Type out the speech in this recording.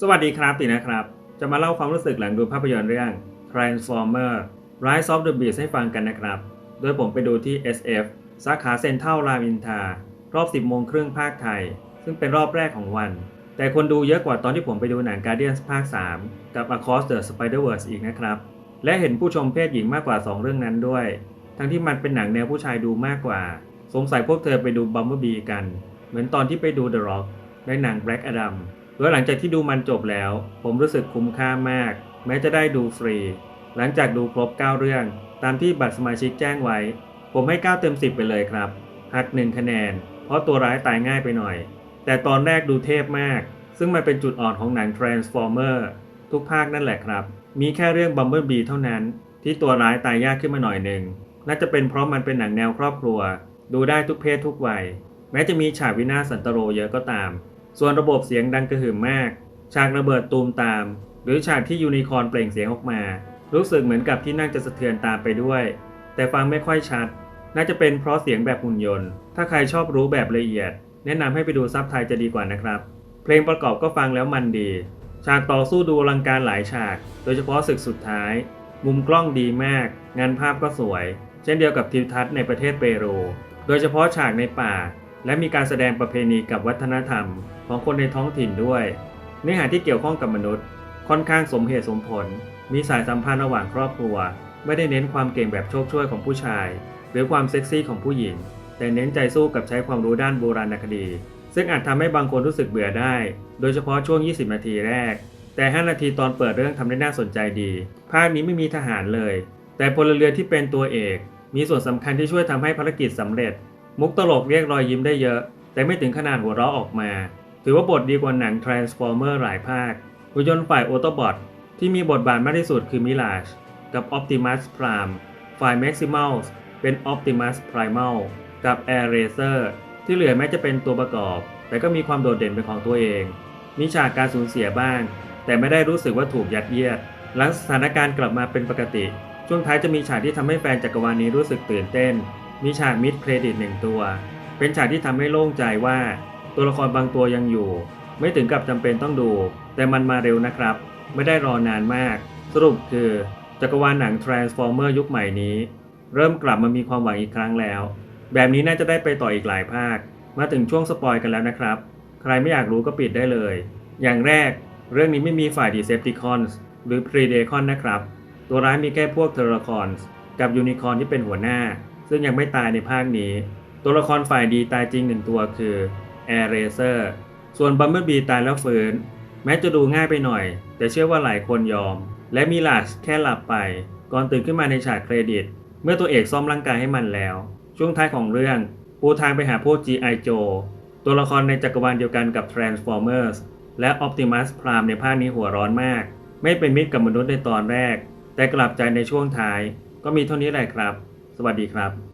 สวัสดีครับตีนะครับ จะมาเล่าความรู้สึกหลังดูภาพยนตร์เรื่อง Transformer Rise of the Beast ให้ฟังกันนะครับ โดยผมไปดูที่ SF สาขาเซ็นทรัลรามอินทรารอบ 10 โมงครึ่งภาคไทย ซึ่งเป็นรอบแรกของวัน แต่คนดูเยอะกว่าตอนที่ผมไปดูหนัง Guardians ภาค 3 กับ Across the Spider-Verse อีกนะครับ และเห็นผู้ชมเพศหญิงมากกว่า 2 เรื่องนั้นด้วย ทั้งที่มันเป็นหนังแนวผู้ชายดูมากกว่า สงสัยพวกเธอไปดู Bumblebee กัน เหมือนตอนที่ไปดู The Rock ในหนัง Black Adam โดยหลังจากที่ดูมันจบแล้ว ผมรู้สึกคุ้มค่ามาก แม้จะได้ดูฟรี หลังจากดูครบ 9 เรื่อง ตามที่บัตรสมาชิกแจ้งไว้ ผมให้ 9 เต็ม 10 ไปเลยครับ หัก 1 คะแนน เพราะตัวร้ายตายง่ายไปหน่อย แต่ตอนแรกดูเทพมาก ซึ่งมันเป็นจุดอ่อนของหนัง Transformer ทุกภาคนั่นแหละครับ มีแค่เรื่อง Bumblebee เท่านั้น ที่ตัวร้ายตายยากขึ้นมาหน่อยหนึ่ง น่าจะเป็นเพราะมันเป็นหนังแนวครอบครัว ดูได้ทุกเพศทุกวัย แม้จะมีฉากวินาศสันตโรเยอะก็ตาม ส่วนระบบเสียงดังกระหึ่มมาก ฉากระเบิดตูมตาม หรือฉากที่ยูนิคอร์นเปล่งเสียงออกมา รู้สึกเหมือนกับที่นั่งจะสะเทือนตามไปด้วย แต่ฟังไม่ค่อยชัด น่าจะเป็นเพราะเสียงแบบหุ่นยนต์ ถ้าใครชอบรู้แบบละเอียด แนะนำให้ไปดูซับไทยจะดีกว่านะครับ เพลงประกอบก็ฟังแล้วมันดี ฉากต่อสู้ดูอลังการหลายฉาก โดยเฉพาะศึกสุดท้าย มุมกล้องดีมาก งานภาพก็สวย เช่นเดียวกับทิวทัศน์ในประเทศเปรู โดยเฉพาะฉากในป่า และมีการแสดงประเพณีกับวัฒนธรรมของคนในท้องถิ่นด้วย เนื้อหาที่เกี่ยวข้องกับมนุษย์ ค่อนข้างสมเหตุสมผล มีสายสัมพันธ์ระหว่างครอบครัว ไม่ได้เน้นความเก่งแบบโชคช่วยของผู้ชาย หรือความเซ็กซี่ของผู้หญิง แต่เน้นใจสู้กับใช้ความรู้ด้านโบราณคดี ซึ่งอาจทำให้บางคนรู้สึกเบื่อได้ โดยเฉพาะช่วง 20 นาทีแรก แต่ 5 นาทีตอนเปิดเรื่องทำได้น่าสนใจดี ภาคนี้ไม่มีทหารเลย แต่พลเรือนที่เป็นตัวเอก มีส่วนสำคัญที่ช่วยทำให้ภารกิจสำเร็จ มุกตลกเรียกรอยยิ้มได้เยอะ แต่ไม่ถึงขนาดหัวเราะออกมา ถือว่าบทดีกว่าหนัง Transformer หลายภาคหุ่นยนต์ฝ่ายโอโตบอทที่มีบทบาทมากที่สุดคือมิลาชกับ Optimus Prime ฝ่าย Maximals เป็น Optimus Primal กับ Air Racer ที่เหลือแม้จะเป็นตัวประกอบ แต่ก็มีความโดดเด่นเป็นของตัวเอง มีฉากการสูญเสียบ้าง แต่ไม่ได้รู้สึกว่าถูกยัดเยียด หลังสถานการณ์กลับมาเป็นปกติ ช่วงท้ายจะมีฉากที่ทำให้แฟนจักรวาลนี้รู้สึกตื่นเต้น มีฉากมิดเครดิตหนึ่งตัว เป็นฉากที่ทำให้โล่งใจว่า ตัวละครบางตัวยังอยู่ ไม่ถึงกับจำเป็นต้องดู แต่มันมาเร็วนะครับ ไม่ได้รอนานมาก สรุปคือ จักรวาลหนัง Transformer ยุคใหม่นี้ เริ่มกลับมามีความหวังอีกครั้งแล้ว แบบนี้น่าจะได้ไปต่ออีกหลายภาค มาถึงช่วงสปอยกันแล้วนะครับ ใครไม่อยากรู้ก็ปิดได้เลย อย่างแรก เรื่องนี้ไม่มีฝ่าย Decepticons หรือ Predacon นะครับ ตัวร้ายมีแค่พวก Terracons กับยูนิคอนที่เป็นหัวหน้า ซึ่งยังไม่ตายในภาคนี้ ตัวละครฝ่ายดีตายจริงหนึ่งตัวคือ Air Racer ส่วน Bumblebee ตายแล้วฟื้น แม้จะดูง่ายไปหน่อย แต่เชื่อว่าหลายคนยอม และมีลาชแค่หลับไป ก่อนตื่นขึ้นมาในฉากเครดิต เมื่อตัวเอกซ่อมร่างกายให้มันแล้ว ช่วงท้ายของเรื่องปูทางไปหาพวก G.I. Joe ตัวละครในจักรวาลเดียวกันกับ Transformers และ Optimus Prime ในภาคนี้หัวร้อนมาก ไม่เป็นมิตรกับมนุษย์ในตอนแรก แต่กลับใจในช่วงท้าย ก็มีเท่านี้แหละครับ สวัสดีครับ